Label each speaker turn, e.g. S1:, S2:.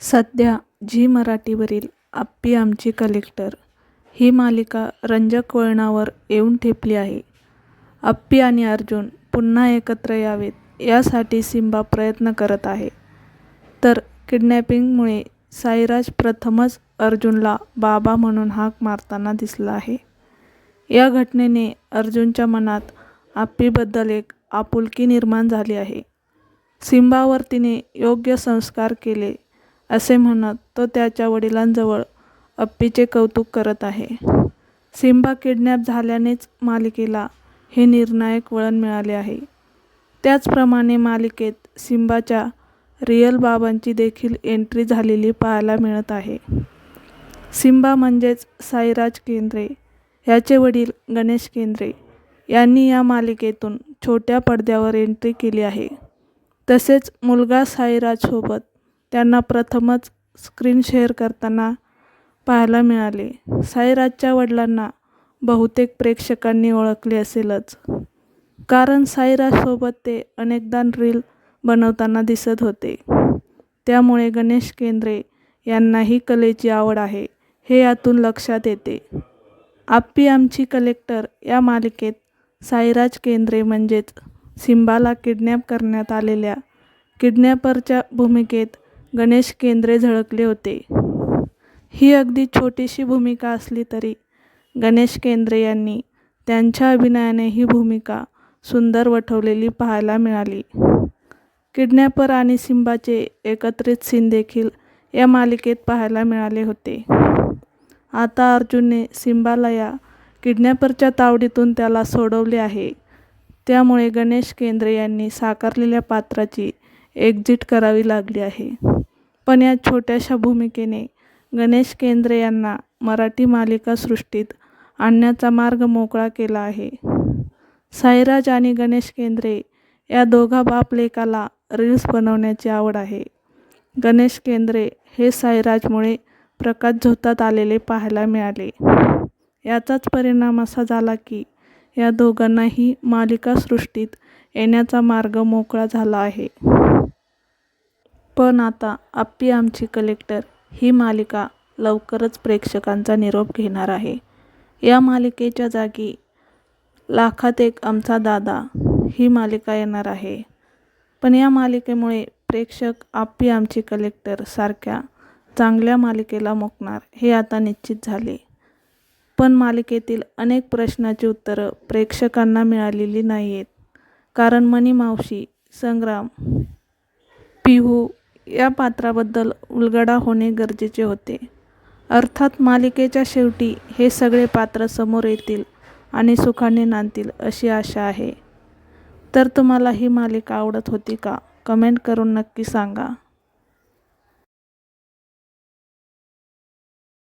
S1: सध्या झी मराठीवरील आप्पी आमची कलेक्टर ही मालिका रंजक वळणावर येऊन ठेपली आहे. आप्पी आणि अर्जुन पुन्हा एकत्र यावेत यासाठी सिम्बा प्रयत्न करत आहे. तर किडनॅपिंगमुळे साईराज प्रथमच अर्जुनला बाबा म्हणून हाक मारताना दिसला आहे. या घटनेने अर्जुनच्या मनात आप्पीबद्दल एक आपुलकी निर्माण झाली आहे. सिम्बावर तिने योग्य संस्कार केले असे म्हणत तो त्याच्या वडिलांजवळ अप्पीचे कौतुक करत आहे. सिम्बा किडनॅप झाल्यानेच मालिकेला हे निर्णायक वळण मिळाले आहे. त्याचप्रमाणे मालिकेत सिम्बाच्या रिअल बाबांची देखील एंट्री झालेली पाहायला मिळत आहे. सिम्बा म्हणजेच साईराज केंद्रे याचे वडील गणेश केंद्रे यांनी या मालिकेतून छोट्या पडद्यावर एंट्री केली आहे. तसेच मुलगा साईराजसोबत त्यांना प्रथमच स्क्रीन शेअर करताना पाहायला मिळाले. साईराजच्या वडिलांना बहुतेक प्रेक्षकांनी ओळखले असेलच. कारण साईराजसोबत ते अनेकदा रील बनवताना दिसत होते. त्यामुळे गणेश केंद्रे यांनाही कलेची आवड आहे हे यातून लक्षात येते. आप्पी आमची कलेक्टर या मालिकेत साईराज केंद्रे म्हणजेच सिंबाला किडनॅप करण्यात आलेल्या किडनॅपरच्या भूमिकेत गणेश केंद्रे झळकले होते. ही अगदी छोटीशी भूमिका असली तरी गणेश केंद्रे यांनी त्यांच्या अभिनयाने ही भूमिका सुंदर वठवलेली पाहायला मिळाली. किडनॅपर आणि सिंबाचे एकत्रित सीन देखील या मालिकेत पाहायला मिळाले होते. आता अर्जुनने सिंबाला या किडनॅपरच्या तावडीतून त्याला सोडवले आहे. त्यामुळे गणेश केंद्रे यांनी साकारलेल्या पात्राची एक्झिट करावी लागली आहे. पण या छोट्याशा भूमिकेने गणेश केंद्रे यांना मराठी मालिकासृष्टीत आणण्याचा मार्ग मोकळा केला आहे. साईराज आणि गणेश केंद्रे या दोघा बापलेकाला रील्स बनवण्याची आवड आहे. गणेश केंद्रे हे साईराजमुळे प्रकाशझोतात आलेले पाहायला मिळाले. याचाच परिणाम असा झाला की या दोघांनाही मालिकासृष्टीत येण्याचा मार्ग मोकळा झाला आहे. पण आता आप्पी आमची कलेक्टर ही मालिका लवकरच प्रेक्षकांचा निरोप घेणार आहे. या मालिकेच्या जागी लाखात एक आमचा दादा ही मालिका येणार आहे. पण या मालिकेमुळे प्रेक्षक आप्पी आमची कलेक्टर सारख्या चांगल्या मालिकेला मुकणार हे आता निश्चित झाले. पण मालिकेतील अनेक प्रश्नाची उत्तरं प्रेक्षकांना मिळालेली नाही आहेत कारण मनी मावशी संग्राम पिहू या पात्राबद्दल उलगडा होणे गरजेचे होते. अर्थात मालिकेच्या शेवटी हे सगळे पात्र समोर येतील आणि सुखाने नांदतील अशी आशा आहे. तर तुम्हाला ही मालिका आवडत होती का? कमेंट करून नक्की सांगा.